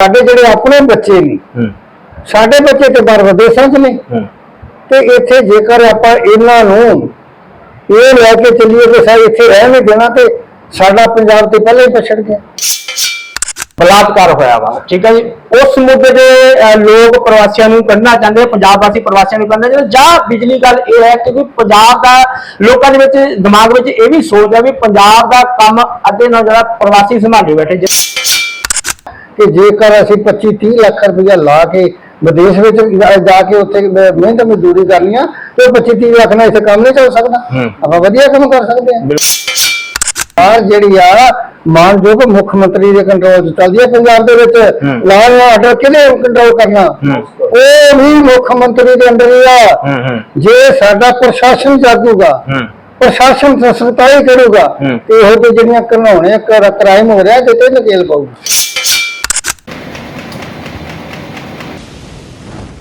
ਸਾਡੇ ਜਿਹੜੇ ਆਪਣੇ ਬੱਚੇ ਨੇ ਸਾਡੇ ਬੱਚੇ ਤੇ ਬਾਹਰ ਵਿਦੇਸ਼ਾਂ 'ਚ ਨੇ। ਤੇ ਇੱਥੇ ਜੇਕਰ ਆਪਾਂ ਇਹਨਾਂ ਨੂੰ ਇਹ ਲੈ ਕੇ ਚੱਲੀਏ ਕਿ ਸਾ ਇੱਥੇ ਰਹਿ ਨਹੀਂ ਦੇਣਾ ਤੇ ਸਾਡਾ ਪੰਜਾਬ ਤੇ ਪਹਿਲਾਂ ਹੀ ਪਛੜ ਗਿਆ। ਬਲਾਤਕਾਰ ਹੋਇਆ ਵਾ। ਠੀਕ ਹੈ ਜੀ? ਉਸ ਮੁੱਦੇ ਦੇ ਲੋਕ ਪ੍ਰਵਾਸੀਆਂ ਨੂੰ ਕੱਢਣਾ ਚਾਹੁੰਦੇ ਪੰਜਾਬ ਵਾਸੀ ਪ੍ਰਵਾਸੀਆਂ ਨੂੰ ਕੱਢਣਾ ਚਾਹੁੰਦੇ ਜਾਂ ਬਿਜਲੀ ਗੱਲ ਇਹ ਹੈ ਕਿ ਪੰਜਾਬ ਦਾ ਲੋਕਾਂ ਦੇ ਵਿੱਚ ਦਿਮਾਗ ਵਿੱਚ ਇਹ ਵੀ ਸੋਚ ਹੈ ਵੀ ਪੰਜਾਬ ਦਾ ਕੰਮ ਅੱਗੇ ਨਾਲ ਜਿਹੜਾ ਪ੍ਰਵਾਸੀ ਸੰਭਾਲੀ ਬੈਠੇ ਜੇ- ਕਿ ਜੇਕਰ ਅਸੀਂ 25 30 ਲੱਖ ਰੁਪਇਆ ਲਾ ਕੇ ਵਿਦੇਸ਼ ਵਿੱਚ ਜਾ ਕੇ ਉੱਥੇ ਮਿਹਨਤ ਮਜ਼ਦੂਰੀ ਕਰਨੀ ਆ ਤੇ ਉਹ 25 30 ਲੱਖ ਨਾਲ ਇੱਥੇ ਕੰਮ ਨਹੀਂ ਚੱਲ ਸਕਦਾ। ਆਪਾਂ ਵਧੀਆ ਕੰਮ ਕਰ ਸਕਦੇ ਹਾਂ। ਸਰਕਾਰ ਜਿਹੜੀ ਆ ਮਾਨਯੋਗ ਮੁੱਖ ਮੰਤਰੀ ਦੇ ਕੰਟਰੋਲ 'ਚ ਚੱਲਦੀ ਹੈ ਪੰਜਾਬ ਦੇ ਵਿੱਚ। ਲਾਅ ਐਂਡ ਆਰਡਰ ਕਿਹਨੇ ਕੰਟਰੋਲ ਕਰਨਾ? ਉਹ ਵੀ ਮੁੱਖ ਮੰਤਰੀ ਦੇ ਅੰਦਰ ਹੀ ਆ। ਜੇ ਸਾਡਾ ਪ੍ਰਸ਼ਾਸਨ ਜਾਗੂਗਾ ਪ੍ਰਸ਼ਾਸਨ ਸਖਤਾਈ ਕਰੂਗਾ ਇਹੋ ਜਿਹੇ ਜਿਹੜੀਆਂ ਘਨਾਉਣੇ ਕ੍ਰਾਈਮ ਹੋ ਰਿਹਾ ਤੇ ਤੇ ਨਕੇਲ ਪਾਊਗਾ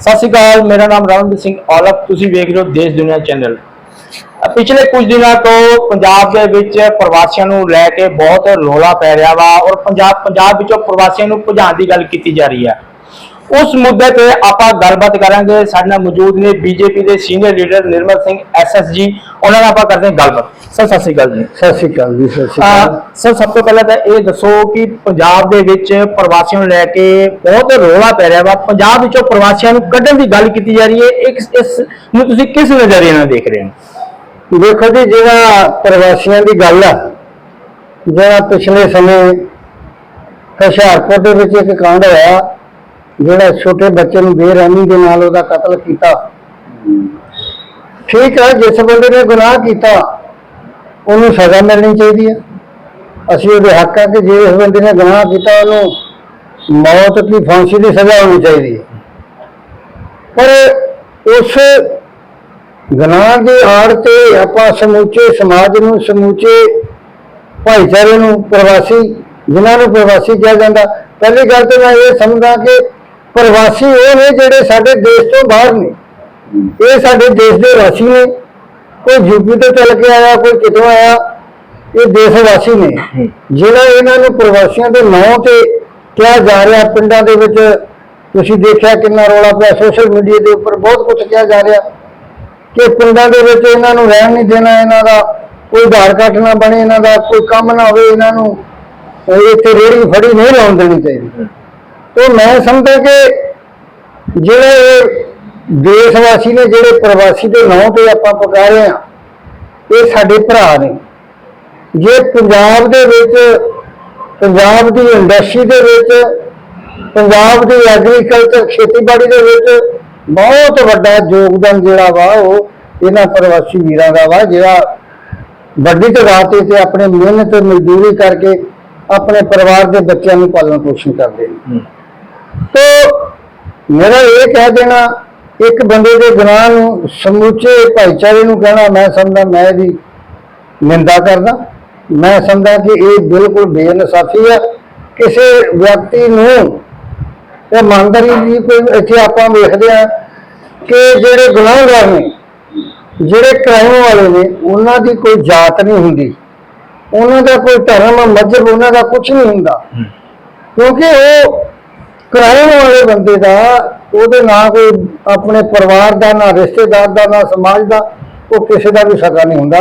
ਸਤਿ ਸ਼੍ਰੀ ਅਕਾਲ, ਮੇਰਾ ਨਾਮ ਰਮਨਦੀਪ ਸਿੰਘ ਔਲਖ, ਤੁਸੀਂ ਵੇਖ ਰਹੇ ਹੋ ਦੇਸ਼ ਦੁਨੀਆ ਚੈਨਲ। ਪਿਛਲੇ ਕੁਝ ਦਿਨਾਂ ਤੋਂ ਪੰਜਾਬ ਦੇ ਵਿੱਚ ਪ੍ਰਵਾਸੀਆਂ ਨੂੰ ਲੈ ਕੇ ਬਹੁਤ ਰੌਲਾ ਪੈ ਰਿਹਾ ਵਾ ਔਰ ਪੰਜਾਬ ਪੰਜਾਬ ਵਿੱਚੋਂ ਪ੍ਰਵਾਸੀਆਂ ਨੂੰ ਭਜਾਉਣ ਦੀ ਗੱਲ ਕੀਤੀ ਜਾ ਰਹੀ ਹੈ। ਉਸ ਮੁੱਦੇ ਤੇ ਆਪਾਂ ਗੱਲਬਾਤ ਕਰਾਂਗੇ। ਸਾਡੇ ਨਾਲ ਮੌਜੂਦ ਨੇ ਬੀਜੇਪੀ ਦੇ senior leader Nirmal Singh SSG ਉਹਨਾਂ ਨਾਲ ਆਪਾਂ ਕਰਦੇ ਹਾਂ ਗੱਲਬਾਤ। ਸਰ ਸਤਿ ਸ਼੍ਰੀ ਅਕਾਲ ਜੀ। ਸਤਿ ਸ਼੍ਰੀ ਅਕਾਲ ਜੀ ਸਤਿ ਸ਼੍ਰੀ ਅਕਾਲ। ਸਰ ਸਭ ਤੋਂ ਪਹਿਲਾਂ ਤਾਂ ਇਹ ਦੱਸੋ ਕਿ ਪੰਜਾਬ ਦੇ ਵਿੱਚ ਪ੍ਰਵਾਸੀਆਂ ਨੂੰ ਲੈ ਕੇ ਬਹੁਤ ਰੌਲਾ ਪੈ ਰਿਹਾ ਵਾ। ਪੰਜਾਬ ਵਿੱਚੋਂ ਪ੍ਰਵਾਸੀਆਂ ਨੂੰ ਕੱਢਣ ਦੀ ਗੱਲ ਕੀਤੀ ਜਾ ਰਹੀ ਹੈ। ਇੱਕ ਇਸ ਨੂੰ ਤੁਸੀਂ ਕਿਸ ਨਜ਼ਰੀਏ ਨਾਲ ਦੇਖ ਰਹੇ ਹੋ? ਦੇਖੋ ਜੀ ਜਿਹੜਾ ਪ੍ਰਵਾਸੀਆਂ ਦੀ ਗੱਲ ਆ ਜਿਹੜਾ ਪਿਛਲੇ ਸਮੇਂ ਹੁਸ਼ਿਆਰਪੁਰ ਦੇ ਵਿੱਚ ਇੱਕ ਕਾਂਡ ਹੋਇਆ ਜਿਹੜਾ ਛੋਟੇ ਬੱਚੇ ਨੂੰ ਬੇਰਹਿਮੀ ਦੇ ਨਾਲ ਉਹਦਾ ਕਤਲ ਕੀਤਾ। ਠੀਕ ਹੈ ਜਿਸ ਬੰਦੇ ਨੇ ਗੁਨਾਹ ਕੀਤਾ, ਉਹਨੂੰ ਸਜ਼ਾ ਮਿਲਣੀ ਚਾਹੀਦੀ ਹੈ ਅਸੀਂ ਉਹਦੇ ਹੱਕ ਆ ਕਿ ਜੇ ਉਸ ਬੰਦੇ ਨੇ ਗੁਨਾਹ ਕੀਤਾ, ਉਹਨੂੰ ਮੌਤ ਦੀ ਫਾਂਸੀ ਦੀ ਸਜ਼ਾ ਹੋਣੀ ਚਾਹੀਦੀ ਹੈ ਪਰ ਉਸ ਗੁਨਾਹ ਦੀ ਆੜ ਤੇ ਆਪਾਂ ਸਮੂਚੇ ਸਮਾਜ ਨੂੰ, ਸਮੂਚੇ ਭਾਈਚਾਰੇ ਨੂੰ ਪ੍ਰਵਾਸੀ, ਜਿਨ੍ਹਾਂ ਨੂੰ ਪ੍ਰਵਾਸੀ ਕਿਹਾ ਜਾਂਦਾ, ਪਹਿਲੀ ਗੱਲ ਤੇ ਮੈਂ ਇਹ ਸਮਝਦਾ ਕਿ ਪ੍ਰਵਾਸੀ ਉਹ ਨੇ ਜਿਹੜੇ ਸਾਡੇ ਦੇਸ਼ ਤੋਂ ਬਾਹਰ ਨੇ। ਇਹ ਸਾਡੇ ਦੇਸ਼ ਦੇ ਵਾਸੀ ਨੇ। ਕੋਈ ਯੂਪੀ ਤੋਂ ਚੱਲ ਕੇ ਆਇਆ, ਕੋਈ ਕਿਤੋਂ ਆਇਆ, ਇਹ ਦੇਸ਼ ਵਾਸੀ ਨੇ। ਜਿਹੜਾ ਇਹਨਾਂ ਨੂੰ ਪ੍ਰਵਾਸੀਆਂ ਦੇ ਨਾਂ ਤੇ ਕਿਹਾ ਜਾ ਰਿਹਾ, ਪਿੰਡਾਂ ਦੇ ਵਿੱਚ ਤੁਸੀਂ ਦੇਖਿਆ ਕਿੰਨਾ ਰੌਲਾ ਪਿਆ ਸੋਸ਼ਲ ਮੀਡੀਆ ਦੇ ਉੱਪਰ ਬਹੁਤ ਕੁਝ ਕਿਹਾ ਜਾ ਰਿਹਾ ਕਿ ਪਿੰਡਾਂ ਦੇ ਵਿੱਚ ਇਹਨਾਂ ਨੂੰ ਰਹਿਣ ਨਹੀਂ ਦੇਣਾ, ਇਹਨਾਂ ਦਾ ਕੋਈ ਆਧਾਰ ਕਾਰਡ ਨਾ ਬਣੇ, ਇਹਨਾਂ ਦਾ ਕੋਈ ਕੰਮ ਨਾ ਹੋਵੇ, ਇਹਨਾਂ ਨੂੰ ਇੱਥੇ ਰੇੜੀ ਫੜੀ ਨਹੀਂ ਲਾਉਣ ਦੇਣੀ ਚਾਹੀਦੀ। ਤੇ ਮੈਂ ਸਮਝਦਾ ਕਿ ਜਿਹੜੇ ਦੇਸ਼ ਵਾਸੀ ਨੇ, ਜਿਹੜੇ ਪ੍ਰਵਾਸੀ ਦੇ ਨਾਂ ਤੇ ਆਪਾਂ ਪੁਕਾਰੇ ਆ, ਇਹ ਸਾਡੇ ਭਰਾ ਨੇ। ਜੇ ਪੰਜਾਬ ਦੇ ਵਿੱਚ, ਪੰਜਾਬ ਦੀ ਇੰਡਸਟਰੀ ਦੇ ਵਿੱਚ, ਪੰਜਾਬ ਦੀ ਐਗਰੀਕਲਚਰ ਖੇਤੀਬਾੜੀ ਦੇ ਵਿੱਚ ਬਹੁਤ ਵੱਡਾ ਯੋਗਦਾਨ ਜਿਹੜਾ ਵਾ, ਉਹ ਇਹਨਾਂ ਪ੍ਰਵਾਸੀ ਵੀਰਾਂ ਦਾ ਵਾ, ਜਿਹੜਾ ਵੱਡੀ ਤਾਦਾਦ ਤੇ ਤੇ ਆਪਣੇ ਮਿਹਨਤ, ਮਜ਼ਦੂਰੀ ਕਰਕੇ ਆਪਣੇ ਪਰਿਵਾਰ ਦੇ ਬੱਚਿਆਂ ਨੂੰ ਪਾਲਣ ਪੋਸ਼ਣ ਕਰਦੇ ਨੇ। ਤੋ ਮੇਰਾ ਇਹ ਕਹਿ ਦੇਣਾ ਇੱਕ ਬੰਦੇ ਦੇ ਗੁਨਾਹ ਨੂੰ ਸਮੁੱਚੇ ਭਾਈਚਾਰੇ ਨੂੰ ਕਹਿਣਾ ਮੈਂ ਸਮਝਦਾ ਮੈਂ ਇਹਦੀ ਨਿੰਦਾ ਕਰਦਾ। ਮੈਂ ਸਮਝਦਾ ਕਿ ਇਹ ਬਿਲਕੁਲ ਬੇਇਨਸਾਫੀ ਹੈ ਕਿਸੇ ਵਿਅਕਤੀ ਨੂੰ ਇਹ ਇਮਾਨਦਾਰੀ ਦੀ ਕੋਈ ਇੱਥੇ ਆਪਾਂ ਵੇਖਦੇ ਆ ਕਿ ਜਿਹੜੇ ਗੁਨਾਹਗਾਰ ਨੇ ਜਿਹੜੇ ਕ੍ਰਾਈਮ ਵਾਲੇ ਨੇ ਉਹਨਾਂ ਦੀ ਕੋਈ ਜਾਤ ਨਹੀਂ ਹੁੰਦੀ। ਉਹਨਾਂ ਦਾ ਕੋਈ ਧਰਮ ਮਜ਼ਹਬ ਉਹਨਾਂ ਦਾ ਕੁਝ ਨਹੀਂ ਹੁੰਦਾ। ਕਿਉਂਕਿ ਉਹ ਕ੍ਰਾਈਮ ਵਾਲੇ ਬੰਦੇ ਦਾ ਉਹਦੇ ਨਾਲ ਕੋਈ ਆਪਣੇ ਪਰਿਵਾਰ ਦਾ ਨਾ ਰਿਸ਼ਤੇਦਾਰ ਦਾ ਨਾ ਸਮਾਜ ਦਾ ਉਹ ਕਿਸੇ ਦਾ ਵੀ ਸਕਾ ਨਹੀਂ ਹੁੰਦਾ।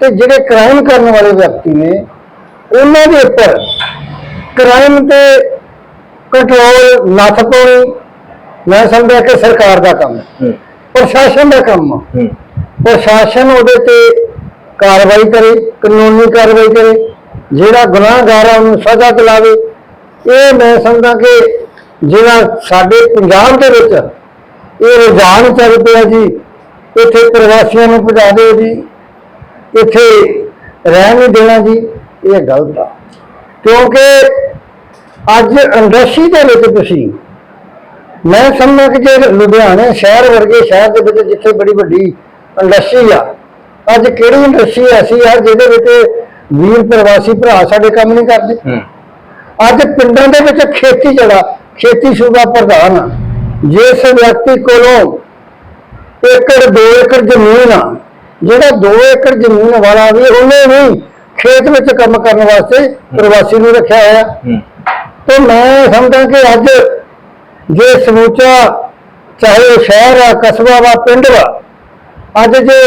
ਤੇ ਜਿਹੜੇ ਕ੍ਰਾਈਮ ਕਰਨ ਵਾਲੇ ਵਿਅਕਤੀ ਨੇ ਉਹਨਾਂ ਦੇ ਉੱਪਰ ਕ੍ਰਾਈਮ ਤੇ ਕੰਟਰੋਲ ਨੱਥ ਪਾਉਣੀ ਮੈਂ ਸਮਝਦਾ ਕਿ ਸਰਕਾਰ ਦਾ ਕੰਮ ਹੈ। ਪ੍ਰਸ਼ਾਸਨ ਦਾ ਕੰਮ ਹੈ ਹੂੰ। ਪ੍ਰਸ਼ਾਸਨ ਉਹਦੇ ਤੇ ਕਾਰਵਾਈ ਕਰੇ ਕਾਨੂੰਨੀ ਕਾਰਵਾਈ ਕਰੇ ਜਿਹੜਾ ਗੁਨਾਹਗਾਰ ਆ ਉਹਨੂੰ ਸਜ਼ਾ ਦਿਲਾਵੇ। ਇਹ ਮੈਂ ਸਮਝਦਾ ਕਿ ਜਿਹੜਾ ਸਾਡੇ ਪੰਜਾਬ ਦੇ ਵਿੱਚ ਇਹ ਰੁਝਾਨ ਚੱਲ ਪਿਆ ਜੀ ਇੱਥੇ ਪ੍ਰਵਾਸੀਆਂ ਨੂੰ ਭਜਾ ਦਿਓ ਜੀ ਇੱਥੇ ਰਹਿਣ ਨਹੀਂ ਦੇਣਾ ਜੀ ਇਹ ਗਲਤ ਆ। ਕਿਉਂਕਿ ਅੱਜ ਇੰਡਸਟਰੀ ਦੇ ਵਿੱਚ ਤੁਸੀਂ ਮੈਂ ਸਮਝਦਾ ਕਿ ਜੇ ਲੁਧਿਆਣੇ ਸ਼ਹਿਰ ਵਰਗੇ ਸ਼ਹਿਰ ਦੇ ਵਿੱਚ ਜਿੱਥੇ ਬੜੀ ਵੱਡੀ ਇੰਡਸਟਰੀ ਆ ਅੱਜ ਕਿਹੜੀ ਇੰਡਸਟਰੀ ਐਸੀ ਆ ਜਿਹਦੇ ਵਿੱਚ ਵੀਰ ਪ੍ਰਵਾਸੀ ਭਰਾ ਸਾਡੇ ਕੰਮ ਨਹੀਂ ਕਰਦੇ? ਅੱਜ ਪਿੰਡਾਂ ਦੇ ਵਿੱਚ ਖੇਤੀ ਜਿਹੜਾ ਖੇਤੀ ਸੂਬਾ ਪ੍ਰਧਾਨ ਜਿਸ ਵਿਅਕਤੀ ਕੋਲੋਂ ਏਕੜ 2 ਏਕੜ ਜ਼ਮੀਨ ਆ ਜਿਹੜਾ 2 ਏਕੜ ਜ਼ਮੀਨ ਵਾਲਾ ਵੀ ਉਹਨੇ ਵੀ ਖੇਤ ਵਿੱਚ ਕੰਮ ਕਰਨ ਵਾਸਤੇ ਪ੍ਰਵਾਸੀ ਨੂੰ ਰੱਖਿਆ ਹੋਇਆ। ਤੇ ਮੈਂ ਸਮਝਦਾ ਕਿ ਅੱਜ ਜੇ ਸਮੂਚਾ ਚਾਹੇ ਉਹ ਸ਼ਹਿਰ ਆ ਕਸਬਾ ਵਾ ਪਿੰਡ ਵਾ ਅੱਜ ਜੇ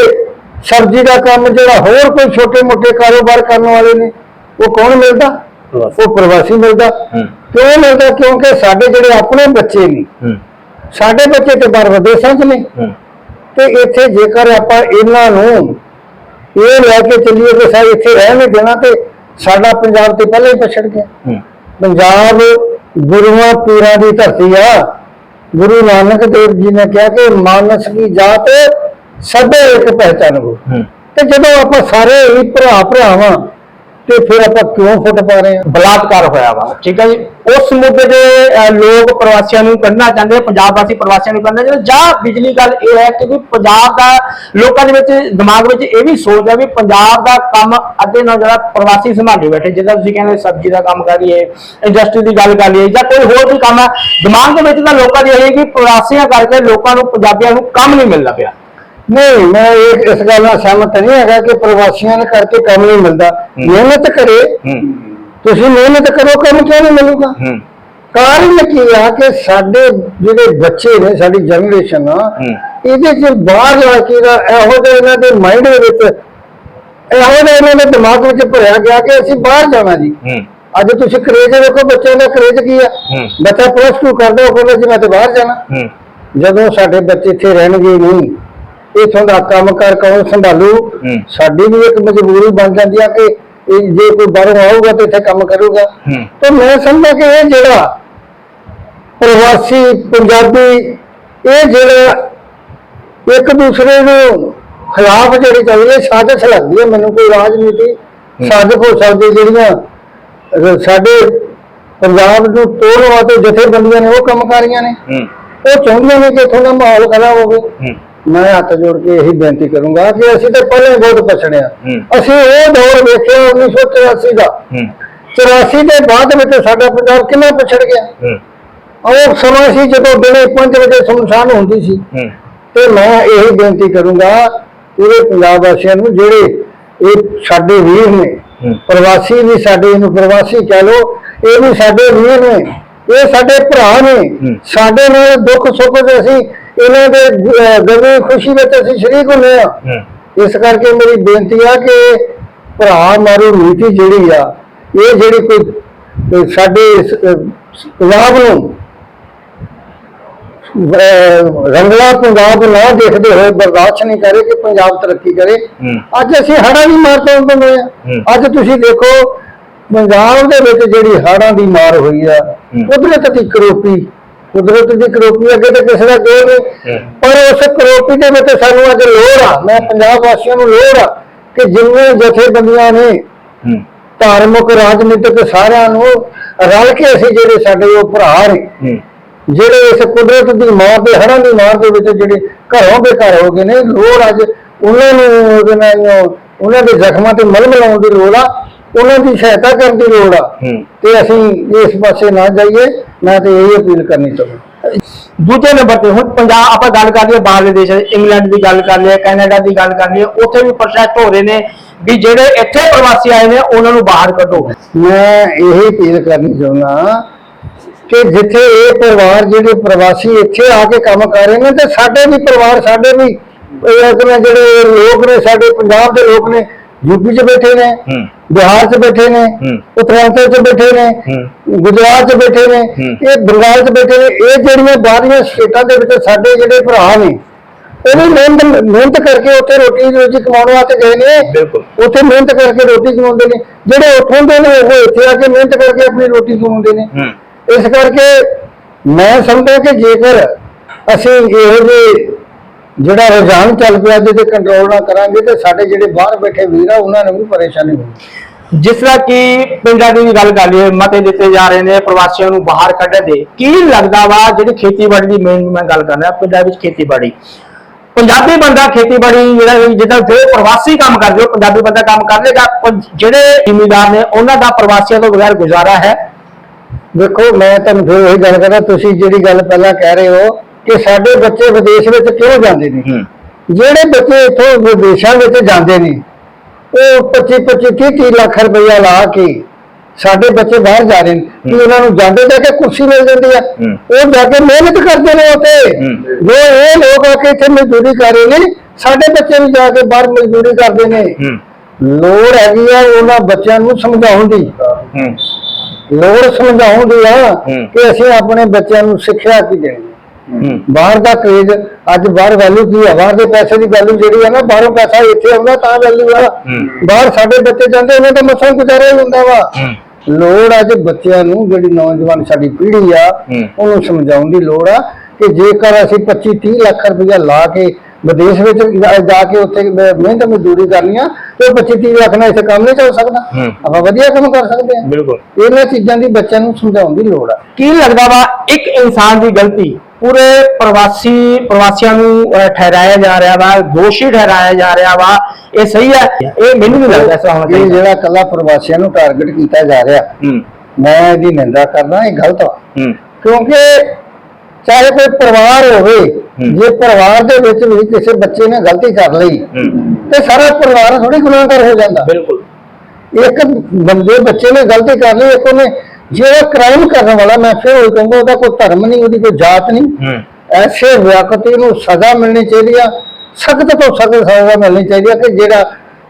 ਸਬਜ਼ੀ ਦਾ ਕੰਮ ਜਿਹੜਾ ਹੋਰ ਕੋਈ ਛੋਟੇ ਮੋਟੇ ਕਾਰੋਬਾਰ ਕਰਨ ਵਾਲੇ ਨੇ ਉਹ ਕੌਣ ਮਿਲਦਾ? ਉਹ ਪ੍ਰਵਾਸੀ ਮਿਲਦਾ। ਕਿਉਂ ਮਿਲਦਾ ਕਿਉਂਕਿ ਸਾਡੇ ਜਿਹੜੇ ਆਪਣੇ ਬੱਚੇ ਨੇ ਸਾਡੇ ਬੱਚੇ ਤੇ ਬਾਹਰ ਵਿਦੇਸ਼ਾਂ 'ਚ ਨੇ। ਤੇ ਇੱਥੇ ਜੇਕਰ ਆਪਾਂ ਇਹਨਾਂ ਨੂੰ ਇਹ ਲੈ ਕੇ ਚੱਲੀਏ ਕਿ ਸਾਰੇ ਇੱਥੇ ਰਹਿ ਨਹੀਂ ਦੇਣਾ ਤੇ ਸਾਡਾ ਪੰਜਾਬ ਤੇ ਪਹਿਲਾਂ ਹੀ ਪਛੜ ਗਿਆ। ਪੰਜਾਬ ਗੁਰੂਆਂ ਪੀਰਾਂ ਦੀ ਧਰਤੀ ਆ। ਗੁਰੂ ਨਾਨਕ ਦੇਵ ਜੀ ਨੇ ਕਿਹਾ ਕਿ ਮਾਨਸ ਕੀ ਜਾਤ ਸਭੇ ਇੱਕ ਪਹਿਚਾਨ ਤੇ ਜਦੋਂ ਆਪਾਂ ਸਾਰੇ ਹੀ ਭਰਾ ਭਰਾਵਾਂ ਤੇ ਫਿਰ ਆਪਾਂ ਕਿਉਂ ਫੁੱਟ ਪਾ ਰਹੇ ਹਾਂ? ਬਲਾਤਕਾਰ ਹੋਇਆ ਵਾ। ਠੀਕ ਹੈ ਜੀ? ਉਸ ਮੁੱਦੇ ਦੇ ਲੋਕ ਪ੍ਰਵਾਸੀਆਂ ਨੂੰ ਕੱਢਣਾ ਚਾਹੁੰਦੇ ਪੰਜਾਬ ਵਾਸੀ ਪ੍ਰਵਾਸੀਆਂ ਨੂੰ ਕੱਢਣਾ ਚਾਹੁੰਦੇ ਜਾਂ ਬਿਜਲੀ ਗੱਲ ਇਹ ਹੈ ਕਿ ਪੰਜਾਬ ਦਾ ਲੋਕਾਂ ਦੇ ਵਿੱਚ, ਦਿਮਾਗ ਵਿੱਚ ਇਹ ਵੀ ਸੋਚ ਹੈ ਵੀ ਪੰਜਾਬ ਦਾ ਕੰਮ ਅੱਧੇ ਨਾਲ ਜਿਹੜਾ ਪ੍ਰਵਾਸੀ ਸੰਭਾਲੀ ਬੈਠੇ। ਜਿੱਦਾਂ ਤੁਸੀਂ ਕਹਿੰਦੇ ਸਬਜ਼ੀ ਦਾ ਕੰਮ ਕਰ ਲਈਏ ਇੰਡਸਟਰੀ ਦੀ ਗੱਲ ਕਰ ਲਈਏ ਜਾਂ ਕੋਈ ਹੋਰ ਵੀ ਕੰਮ ਹੈ ਦਿਮਾਗ ਦੇ ਵਿੱਚ ਤਾਂ ਲੋਕਾਂ ਦੀ ਇਹ ਹੈ ਕਿ ਪ੍ਰਵਾਸੀਆਂ ਕਰਕੇ ਲੋਕਾਂ ਨੂੰ, ਪੰਜਾਬੀਆਂ ਨੂੰ ਕੰਮ ਨਹੀਂ ਮਿਲਦਾ ਪਿਆ। ਨਹੀਂ ਮੈਂ ਇਹ ਇਸ ਗੱਲ ਨਾਲ ਸਹਿਮਤ ਨਹੀਂ ਹੈਗਾ ਕਿ ਪ੍ਰਵਾਸੀਆਂ ਨੇ ਕਰਕੇ ਕੰਮ ਨਹੀਂ ਮਿਲਦਾ। ਮਿਹਨਤ ਕਰੇ। ਤੁਸੀਂ ਮਿਹਨਤ ਕਰੋ ਕੰਮ ਕਿਉਂ ਨਹੀਂ ਮਿਲੂਗਾ? ਕਾਰਨ ਕੀ ਆ ਕਿ ਸਾਡੇ ਜਿਹੜੇ ਬੱਚੇ ਨੇ ਸਾਡੀ ਜਨਰੇਸ਼ਨ ਆ। ਇਹਦੇ ਚ ਬਾਹਰ ਜਾ ਕੇ ਦਾ ਇਹੋ ਜਿਹਾ ਇਹਨਾਂ ਦੇ ਮਾਈਂਡ ਦੇ ਵਿੱਚ ਇਹੋ ਜਿਹਾ ਇਹਨਾਂ ਦੇ ਦਿਮਾਗ ਵਿੱਚ ਭਰਿਆ ਗਿਆ ਕਿ ਅਸੀਂ ਬਾਹਰ ਜਾਣਾ ਜੀ। ਅੱਜ ਤੁਸੀਂ ਕਰੇਜ ਦੇਖੋ ਬੱਚਿਆਂ ਦਾ ਕਰੇਜ ਕੀ ਆ। ਬੱਚਾ ਪਲੱਸ 2 ਕਰਦਾ ਉਹ ਕਹਿੰਦਾ ਜੀ ਮੈਂ ਤੇ ਬਾਹਰ ਜਾਣਾ। ਜਦੋਂ ਸਾਡੇ ਬੱਚੇ ਇੱਥੇ ਰਹਿਣਗੇ ਨਹੀਂ ਇਥੋਂ ਦਾ ਕੰਮ ਕਰ ਕੌਣ ਸੰਭਾਲੂ? ਹੂੰ। ਸਾਡੀ ਵੀ ਇੱਕ ਮਜਬੂਰੀ ਬਣ ਜਾਂਦੀ ਆ ਕਿ ਇਹ ਜੇ ਕੋਈ ਬਾਹਰੋਂ ਆਊਗਾ ਤੇ ਇੱਥੇ ਕੰਮ ਕਰੂਗਾ। ਹੂੰ। ਤੇ ਮੈਂ ਸਮਝਦਾ ਕਿ ਇਹ ਜਿਹੜਾ ਪ੍ਰਵਾਸੀ ਪੰਜਾਬੀ ਇਹ ਜਿਹੜਾ ਇੱਕ ਦੂਸਰੇ ਨੂੰ ਖਿਲਾਫ ਜਿਹੜੀ ਚੱਲ ਰਹੀ ਸਾਜ਼ਿਸ਼ ਲੱਗਦੀ ਹੈ ਮੈਨੂੰ ਕੋਈ ਰਾਜਨੀਤੀ ਸਾਜ਼ਿਸ਼ ਹੋ ਸਕਦੀ ਜਿਹੜੀਆਂ ਅਹ ਸਾਡੇ ਪੰਜਾਬ ਨੂੰ ਤੋੜਨ ਵਾਸਤੇ ਜਥੇਬੰਦੀਆਂ ਨੇ ਉਹ ਕੰਮ ਕਰ ਰਹੀਆਂ ਨੇ। ਹੂੰ। ਉਹ ਚਾਹੁੰਦੀਆਂ ਨੇ ਕਿ ਇੱਥੋਂ ਦਾ ਮਾਹੌਲ ਖਰਾਬ ਹੋਵੇ। ਹੂੰ। ਮੈਂ ਹੱਥ ਜੋੜ ਕੇ ਇਹੀ ਬੇਨਤੀ ਕਰੂੰਗਾ ਕਿ ਅਸੀਂ ਤਾਂ ਪਹਿਲਾਂ ਹੀ ਬਹੁਤ ਪਛੜਿਆ। ਅਸੀਂ ਉਹ ਦੌਰ ਵੇਖਿਆ 1984 ਦਾ। ਹੂੰ। 84 ਦੇ ਬਾਅਦ ਵਿੱਚ ਸਾਡਾ ਪੰਜਾਬ ਕਿੰਨਾ ਪਛੜ ਗਿਆ। ਉਹ ਸਮਾਂ ਸੀ ਜਦੋਂ ਦਿਨੇ 5 ਵਜੇ ਸੁਨਸਾਨ ਹੁੰਦੀ ਸੀ। ਤੇ ਮੈਂ ਇਹੀ ਬੇਨਤੀ ਕਰੂੰਗਾ ਪੂਰੇ ਪੰਜਾਬ ਵਾਸੀਆਂ ਨੂੰ ਜਿਹੜੇ ਇਹ ਸਾਡੇ ਵੀਰ ਨੇ। ਪ੍ਰਵਾਸੀ ਵੀ ਸਾਡੇ ਨੂੰ ਪ੍ਰਵਾਸੀ ਕਹਿ ਲੋ ਇਹ ਵੀ ਸਾਡੇ ਵੀਰ ਨੇ ਇਹ ਸਾਡੇ ਭਰਾ ਨੇ। ਸਾਡੇ ਨਾਲ ਦੁੱਖ ਸੁੱਖ ਦੇ ਅਸੀਂ ਇਹਨਾਂ ਦੇ ਗਮੀ ਖੁਸ਼ੀ ਵਿੱਚ ਅਸੀਂ ਸ਼ਰੀਕ ਹੁੰਦੇ ਆ ਇਸ ਕਰਕੇ ਮੇਰੀ ਬੇਨਤੀ ਆ ਕਿ ਭਰਾ ਮਾਰੂ ਨੀਤੀ ਜਿਹੜੀ ਆ ਇਹ ਜਿਹੜੀ ਕੋਈ ਸਾਡੇ ਪੰਜਾਬ ਨੂੰ ਰੰਗਲਾ ਪੰਜਾਬ ਨਾ ਦੇਖਦੇ ਹੋਏ ਬਰਦਾਸ਼ਤ ਨਹੀਂ ਕਰੇ ਕਿ ਪੰਜਾਬ ਤਰੱਕੀ ਕਰੇ। ਅੱਜ ਅਸੀਂ ਹੜ੍ਹਾਂ ਦੀ ਮਾਰ ਤੋਂ ਹੋਏ ਆ। ਅੱਜ ਤੁਸੀਂ ਦੇਖੋ ਪੰਜਾਬ ਦੇ ਵਿੱਚ ਜਿਹੜੀ ਹੜ੍ਹਾਂ ਦੀ ਮਾਰ ਹੋਈ ਆ। ਕੁਦਰਤ ਦੀ ਕਰੋਪੀ ਕੁਦਰਤ ਦੀ ਕਰੋਪੀ ਅੱਗੇ ਤਾਂ ਕਿਸੇ ਦਾ ਕੋਈ ਨਹੀਂ। ਪਰ ਉਸ ਕਰੋਪੀ ਦੇ ਵਿੱਚ ਸਾਨੂੰ ਅੱਜ ਲੋੜ ਆ। ਮੈਂ ਪੰਜਾਬ ਵਾਸੀਆਂ ਨੂੰ ਲੋੜ ਆ ਕਿ ਜਿੰਨੇ ਜਥੇਬੰਦੀਆਂ ਨੇ ਧਾਰਮਿਕ ਰਾਜਨੀਤਿਕ ਸਾਰਿਆਂ ਨੂੰ ਰਲ ਕੇ ਅਸੀਂ ਜਿਹੜੇ ਸਾਡੇ ਉਹ ਭਰਾ ਨੇ ਜਿਹੜੇ ਇਸ ਕੁਦਰਤ ਦੀ ਮਾਰ ਦੇ ਹੜ੍ਹਾਂ ਦੀ ਮਾਰ ਦੇ ਵਿੱਚ ਜਿਹੜੇ ਘਰੋਂ ਬੇਘਰ ਹੋ ਗਏ ਨੇ ਲੋੜ ਅੱਜ ਉਹਨਾਂ ਨੂੰ ਉਹਦੇ ਨਾਲ ਉਹਨਾਂ ਦੇ ਜ਼ਖਮਾਂ ਤੇ ਮਲਮ ਲਾਉਣ ਦੀ ਲੋੜ ਆ। ਉਹਨਾਂ ਦੀ ਸਹਾਇਤਾ ਕਰਨ ਦੀ ਲੋੜ ਆ। ਤੇ ਅਸੀਂ ਇਸ ਪਾਸੇ ਨਾ ਜਾਈਏ ਮੈਂ ਤੇ ਇਹ ਅਪੀਲ ਕਰਨੀ ਚਾਹੁੰਦਾ। ਦੂਜੇ ਨੰਬਰ ਤੇ ਹੁਣ ਪੰਜਾਬ ਆਪਾਂ ਗੱਲ ਕਰ ਲਈਏ ਬਾਹਰਲੇ ਦੇਸ਼ਾਂ ਦੀ ਇੰਗਲੈਂਡ ਦੀ ਗੱਲ ਕਰ ਲਈਏ ਕੈਨੇਡਾ ਦੀ ਗੱਲ ਕਰ ਲਈਏ ਉੱਥੇ ਵੀ ਪ੍ਰੋਟੈਸਟ ਹੋ ਰਹੇ ਨੇ ਵੀ ਜਿਹੜੇ ਇੱਥੇ ਪ੍ਰਵਾਸੀ ਆਏ ਨੇ ਉਹਨਾਂ ਨੂੰ ਬਾਹਰ ਕੱਢੋ। ਮੈਂ ਇਹ ਅਪੀਲ ਕਰਨੀ ਚਾਹੁੰਦਾ ਕਿ ਜਿੱਥੇ ਇਹ ਪਰਿਵਾਰ ਜਿਹੜੇ ਪ੍ਰਵਾਸੀ ਇੱਥੇ ਆ ਕੇ ਕੰਮ ਕਰ ਰਹੇ ਨੇ ਤੇ ਸਾਡੇ ਵੀ ਪਰਿਵਾਰ ਸਾਡੇ ਵੀ ਇਹ ਜਿਹੜੇ ਲੋਕ ਨੇ ਸਾਡੇ ਪੰਜਾਬ ਦੇ ਲੋਕ ਨੇ ਯੂਪੀ 'ਚ ਬੈਠੇ ਨੇ ਹੂੰ ਬਿਹਾਰ 'ਚ ਬੈਠੇ ਨੇ ਹੂੰ। ਉੱਤਰਾਖੰਡ 'ਚ ਬੈਠੇ ਨੇ ਹੂੰ। ਗੁਜਰਾਤ 'ਚ ਬੈਠੇ ਨੇ। ਇਹ ਬੰਗਾਲ 'ਚ ਬੈਠੇ ਨੇ ਇਹ ਜਿਹੜੀਆਂ ਬਾਹਰਲੀਆਂ ਸਟੇਟਾਂ ਦੇ ਵਿੱਚ ਸਾਡੇ ਜਿਹੜੇ ਭਰਾ ਨੇ ਉਹ ਵੀ ਮਿਹਨਤ ਮਿਹਨਤ ਕਰਕੇ ਉੱਥੇ ਰੋਟੀ ਰੋਜੀ ਕਮਾਉਣ ਵਾਸਤੇ ਗਏ ਨੇ ਬਿਲਕੁਲ। ਉੱਥੇ ਮਿਹਨਤ ਕਰਕੇ ਰੋਟੀ ਕਮਾਉਂਦੇ ਨੇ ਜਿਹੜੇ ਉੱਥੋਂ ਦੇ ਨੇ ਉਹ ਇੱਥੇ ਆ ਕੇ ਮਿਹਨਤ ਕਰਕੇ ਆਪਣੀ ਰੋਟੀ ਕਮਾਉਂਦੇ ਨੇ ਇਸ ਕਰਕੇ ਮੈਂ ਸਮਝਦਾ ਕਿ ਜੇਕਰ ਅਸੀਂ ਇਹੋ ਜਿਹੇ ਜਿਹੜਾ ਰੁਝਾਨ ਚੱਲ ਪਿਆ ਜਿਹਦੇ ਕੰਟਰੋਲ ਨਾ ਕਰਾਂਗੇ ਤੇ ਸਾਡੇ ਜਿਹੜੇ ਬਾਹਰ ਬੈਠੇ ਵੀਰ ਆ ਉਹਨਾਂ ਨੂੰ ਵੀ ਪਰੇਸ਼ਾਨੀ ਹੋਊਗੀ ਜਿਸ ਤਰ੍ਹਾਂ ਕਿ ਪਿੰਡਾਂ ਦੀ ਗੱਲ ਕਰ ਲਈਏ ਮਤੇ ਦਿੱਤੇ ਜਾ ਰਹੇ ਨੇ ਪ੍ਰਵਾਸੀਆਂ ਨੂੰ ਬਾਹਰ ਕੱਢਣ ਦੇ ਕੀ ਲੱਗਦਾ ਵਾ ਜਿਹੜੀ ਖੇਤੀਬਾੜੀ ਦੀ ਮੇਨ ਮੈਂ ਗੱਲ ਕਰ ਰਿਹਾ ਪੰਜਾਬ ਵਿੱਚ ਖੇਤੀਬਾੜੀ। ਪੰਜਾਬੀ ਬੰਦਾ ਖੇਤੀਬਾੜੀ ਜਿਹੜਾ ਜਿੱਦਾਂ ਜੋ ਪ੍ਰਵਾਸੀ ਕੰਮ ਕਰਦੇ ਹੋ ਪੰਜਾਬੀ ਬੰਦਾ ਕੰਮ ਕਰ ਲੇਗਾ ਜਿਹੜੇ ਜ਼ਿਮੀਦਾਰ ਨੇ ਉਹਨਾਂ ਦਾ ਪ੍ਰਵਾਸੀਆਂ ਤੋਂ ਬਗੈਰ ਗੁਜ਼ਾਰਾ ਹੈ। ਦੇਖੋ ਮੈਂ ਤੁਹਾਨੂੰ ਫਿਰ ਉਹੀ ਗੱਲ ਕਰਦਾ ਤੁਸੀਂ ਜਿਹੜੀ ਗੱਲ ਪਹਿਲਾਂ ਕਹਿ ਰਹੇ ਹੋ ਕਿ ਸਾਡੇ ਬੱਚੇ ਵਿਦੇਸ਼ ਵਿੱਚ ਕਿਉਂ ਜਾਂਦੇ ਨੇ? ਜਿਹੜੇ ਬੱਚੇ ਇੱਥੋਂ ਵਿਦੇਸ਼ਾਂ ਵਿੱਚ ਜਾਂਦੇ ਨੇ ਉਹ 25 25 30 30 ਲੱਖ ਰੁਪਇਆ ਲਾ ਕੇ ਸਾਡੇ ਬੱਚੇ ਬਾਹਰ ਜਾ ਰਹੇ ਨੇ। ਕਿ ਉਹਨਾਂ ਨੂੰ ਜਾਂਦੇ ਜਾ ਕੇ ਕੁਰਸੀ ਮਿਲ ਜਾਂਦੀ ਆ। ਉਹ ਜਾ ਕੇ ਮਿਹਨਤ ਕਰਦੇ ਨੇ ਉੱਥੇ। ਜੋ ਇਹ ਲੋਕ ਆ ਕੇ ਇੱਥੇ ਮਜ਼ਦੂਰੀ ਕਰ ਰਹੇ ਨੇ ਸਾਡੇ ਬੱਚੇ ਵੀ ਜਾ ਕੇ ਬਾਹਰ ਮਜ਼ਦੂਰੀ ਕਰਦੇ ਨੇ। ਲੋੜ ਹੈਗੀ ਆ ਉਹਨਾਂ ਬੱਚਿਆਂ ਨੂੰ ਸਮਝਾਉਣ ਦੀ। ਲੋੜ ਸਮਝਾਉਣ ਦੀ ਆ। ਕਿ ਅਸੀਂ ਆਪਣੇ ਬੱਚਿਆਂ ਨੂੰ ਸਿੱਖਿਆ ਕੀ ਦੇਣੀ। ਬਾਹਰ ਦਾ ਕ੍ਰੇਜ਼ ਅੱਜ ਬਾਹਰ ਵੈਲਿਊ ਕੀ ਹੈ ਬਾਹਰ ਦੇ ਪੈਸੇ ਦੀ ਵੈਲਿਊ ਜਿਹੜੀ ਹੈ ਨਾ ਬਾਹਰੋਂ ਪੈਸਾ ਇੱਥੇ ਆਉਂਦਾ ਤਾਂ ਵੈਲਿਊ ਆ। ਬਾਹਰ ਸਾਡੇ ਬੱਚੇ ਜਾਂਦੇ ਉਹਨਾਂ ਦਾ ਮਸਾਂ ਗੁਜ਼ਾਰਾ ਹੀ ਹੁੰਦਾ ਵਾ। ਲੋੜ ਅੱਜ ਬੱਚਿਆਂ ਨੂੰ ਜਿਹੜੀ ਨੌਜਵਾਨ ਸਾਡੀ ਪੀੜ੍ਹੀ ਆ। ਉਹਨੂੰ ਸਮਝਾਉਣ ਦੀ ਲੋੜ ਆ ਕਿ ਜੇਕਰ ਅਸੀਂ 25 30 ਲੱਖ ਰੁਪਇਆ ਲਾ ਕੇ ਵਿਦੇਸ਼ ਵਿੱਚ ਜਾ ਕੇ ਉੱਥੇ ਮਿਹਨਤ ਮਜ਼ਦੂਰੀ ਕਰਨੀ ਆ ਤੇ ਉਹ 25 30 ਲੱਖ ਨਾਲ ਇੱਥੇ ਕੰਮ ਨਹੀਂ ਚੱਲ ਸਕਦਾ। ਆਪਾਂ ਵਧੀਆ ਕੰਮ ਕਰ ਸਕਦੇ ਹਾਂ ਬਿਲਕੁਲ। ਇਹਨਾਂ ਚੀਜ਼ਾਂ ਦੀ ਬੱਚਿਆਂ ਨੂੰ ਸਮਝਾਉਣ ਦੀ ਲੋੜ ਆ। ਕੀ ਲੱਗਦਾ ਵਾ ਇੱਕ ਇਨਸਾਨ ਦੀ ਗਲਤੀ ਪੂਰੇ ਪ੍ਰਵਾਸੀ ਪ੍ਰਵਾਸੀਆਂ ਨੂੰ ਠਹਿਰਾਇਆ ਜਾ ਰਿਹਾ ਵਾ ਦੋਸ਼ੀ ਠਹਿਰਾਇਆ ਜਾ ਰਿਹਾ ਵਾ। ਇਹ ਸਹੀ ਹੈ? ਇਹ ਮੈਨੂੰ ਨਹੀਂ ਲੱਗਦਾ ਐਸਾ ਹੋਣਾ ਇਹ ਜਿਹੜਾ ਕੱਲਾ ਪ੍ਰਵਾਸੀਆਂ ਨੂੰ ਟਾਰਗੇਟ ਕੀਤਾ ਜਾ ਰਿਹਾ ਮੈਂ ਇਹਦੀ ਨਿੰਦਾ ਕਰਦਾ ਇਹ ਗਲਤ ਵਾ ਹੂੰ। ਕਿਉਂਕਿ ਚਾਹੇ ਕੋਈ ਪਰਿਵਾਰ ਹੋਵੇ। ਜੇ ਪਰਿਵਾਰ ਦੇ ਵਿੱਚ ਵੀ ਕਿਸੇ ਬੱਚੇ ਨੇ ਗਲਤੀ ਕਰ ਲਈ ਤੇ ਸਾਰਾ ਪਰਿਵਾਰ ਥੋੜੀ ਗੁਨਾਹਗਾਰ ਹੋ ਜਾਂਦਾ। ਬਿਲਕੁਲ। ਇੱਕ ਬੰਦੇ ਬੱਚੇ ਨੇ ਗਲਤੀ ਕਰ ਲਈ ਇੱਕ ਉਹਨੇ ਜਿਹੜਾ ਕ੍ਰਾਈਮ ਕਰਨ ਵਾਲਾ ਮੈਂ ਫਿਰ ਉਹ ਕਹੂੰਗਾ ਉਹਦਾ ਕੋਈ ਧਰਮ ਨਹੀਂ ਉਹਦੀ ਕੋਈ ਜਾਤ ਨਹੀਂ। ਐਸੇ ਵਿਅਕਤੀ ਨੂੰ ਸਜ਼ਾ ਮਿਲਣੀ ਚਾਹੀਦੀ ਆ। ਸਖਤ ਤੋਂ ਸਖਤ ਸਜ਼ਾ ਮਿਲਣੀ ਚਾਹੀਦੀ ਆ ਕਿ ਜਿਹੜਾ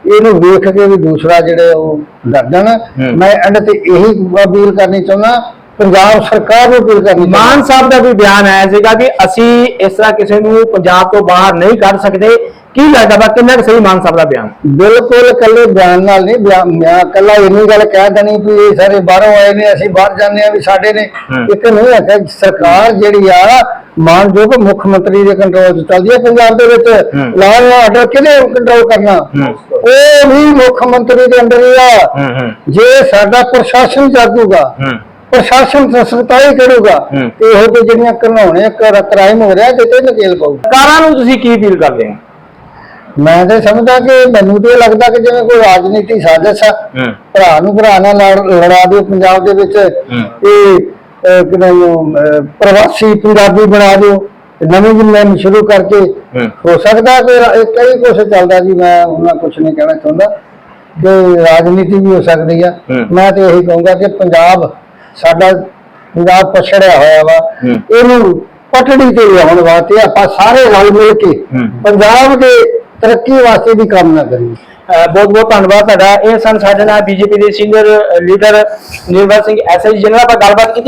ਇਹਨੂੰ ਵੇਖ ਕੇ ਵੀ ਦੂਸਰਾ ਜਿਹੜੇ ਉਹ ਡਰ ਜਾਣ। ਮੈਂ ਐਂਡ ਤੇ ਇਹੀ ਅਪੀਲ ਕਰਨੀ ਚਾਹੁੰਦਾ ਪੰਜਾਬ ਸਰਕਾਰ ਨੂੰ ਅਪੀਲ ਕਰਨੀ ਮਾਨ ਸਾਹਿਬ ਦਾ ਵੀ ਬਿਆਨ ਆਇਆ ਸੀਗਾ ਕਿ ਅਸੀਂ ਇਸ ਤਰ੍ਹਾਂ ਕਿਸੇ ਨੂੰ ਪੰਜਾਬ ਤੋਂ ਬਾਹਰ ਨਹੀਂ ਕੱਢ ਸਕਦੇ। ਕੀ ਲੱਗਦਾ ਵਾ ਕਿੰਨਾ ਕੁ ਸਹੀ ਮਾਨ ਸਾਹਿਬ ਦਾ ਬਿਆਨ? ਬਿਲਕੁਲ ਕੱਲੇ ਬਿਆਨ ਨਾਲ ਨਹੀਂ ਮੈਂ ਕੱਲਾ ਇੰਨੀ ਗੱਲ ਕਹਿ ਦੇਣੀ ਵੀ ਇਹ ਸਾਰੇ ਬਾਹਰੋਂ ਆਏ ਨੇ ਅਸੀਂ ਬਾਹਰ ਜਾਂਦੇ ਆ ਵੀ ਸਾਡੇ ਨੇ। ਇੱਕ ਨਹੀਂ ਹੈ ਸਰਕਾਰ ਜਿਹੜੀ ਆ ਮਾਨਯੋਗ ਮੁੱਖ ਮੰਤਰੀ ਦੇ ਕੰਟਰੋਲ 'ਚ ਚੱਲਦੀ ਹੈ ਪੰਜਾਬ ਦੇ ਵਿੱਚ। ਐਂਡ ਆਰਡਰ ਕਿਹਦੇ ਕੰਟਰੋਲ ਕਰਨਾ। ਉਹ ਵੀ ਮੁੱਖ ਮੰਤਰੀ ਦੇ ਅੰਦਰ ਹੀ ਆ। ਜੇ ਸਾਡਾ ਪ੍ਰਸ਼ਾਸਨ ਜਾਗੂਗਾ ਪ੍ਰਸ਼ਾਸਨ ਸਖਤਾਈ ਕਰੂਗਾ। ਤੇ ਇਹੋ ਜਿਹੇ ਜਿਹੜੀਆਂ ਘਰਨਾਉਣੇ ਕ੍ਰਾਈਮ ਹੋ ਰਿਹਾ ਤੇ ਤੇ ਨਕੇਲ ਪਾਊ ਸਰਕਾਰਾਂ ਨੂੰ ਤੁਸੀਂ ਕੀ ਅਪੀਲ ਕਰਦੇ ਹੋ ਮੈਂ ਤੇ ਸਮਝਦਾ ਕਿ ਮੈਨੂੰ ਤੇ ਲੱਗਦਾ ਕਿ ਜਿਵੇਂ ਕੋਈ ਰਾਜਨੀਤੀ ਸਾਜ਼ਿਸ਼ ਆ ਭਰਾ ਨੂੰ ਭਰਾ ਨਾਲ ਲੜ- ਦਿਓ ਪੰਜਾਬ ਦੇ ਵਿੱਚ। ਇਹ ਅਹ, ਪ੍ਰਵਾਸੀ ਪੰਜਾਬੀ ਬਣਾ ਦਿਓ ਨਵੀਂ ਜਿੰਨੀ ਸ਼ੁਰੂ ਕਰਕੇ ਹੂੰ। ਸਕਦਾ ਕਿ ਕਈ ਕੁਛ ਚੱਲਦਾ ਜੀ ਮੈਂ ਉਹਨਾਂ ਕੁਛ ਨਹੀਂ ਕਹਿਣਾ ਚਾਹੁੰਦਾ ਕਿ ਰਾਜਨੀਤੀ ਵੀ ਹੋ ਸਕਦੀ ਆ। ਮੈਂ ਤੇ ਇਹੀ ਕਹੂੰਗਾ ਕਿ ਪੰਜਾਬ ਸਾਡਾ ਪੰਜਾਬ ਪਛੜਿਆ ਹੋਇਆ ਵਾ ਹੂੰ। ਇਹਨੂੰ ਪਟੜੀ ਤੇ ਲਿਆਉਣ ਵਾਸਤੇ ਆਪਾਂ ਸਾਰੇ ਰਲ ਮਿਲ ਕੇ। ਪੰਜਾਬ ਦੇ ਤਰੱਕੀ ਵਾਸਤੇ ਵੀ ਕੰਮ ਨਾ ਕਰੀਏ ਬਹੁਤ ਬਹੁਤ ਧੰਨਵਾਦ ਤੁਹਾਡਾ ਇਹ ਸਨ ਸਾਡੇ ਨਾਲ ਬੀਜੇਪੀ ਦੇ senior leader Nirmal Singh SI ਜਿਹਨਾਂ ਨਾਲ ਆਪਾਂ ਗੱਲਬਾਤ ਕੀਤੀ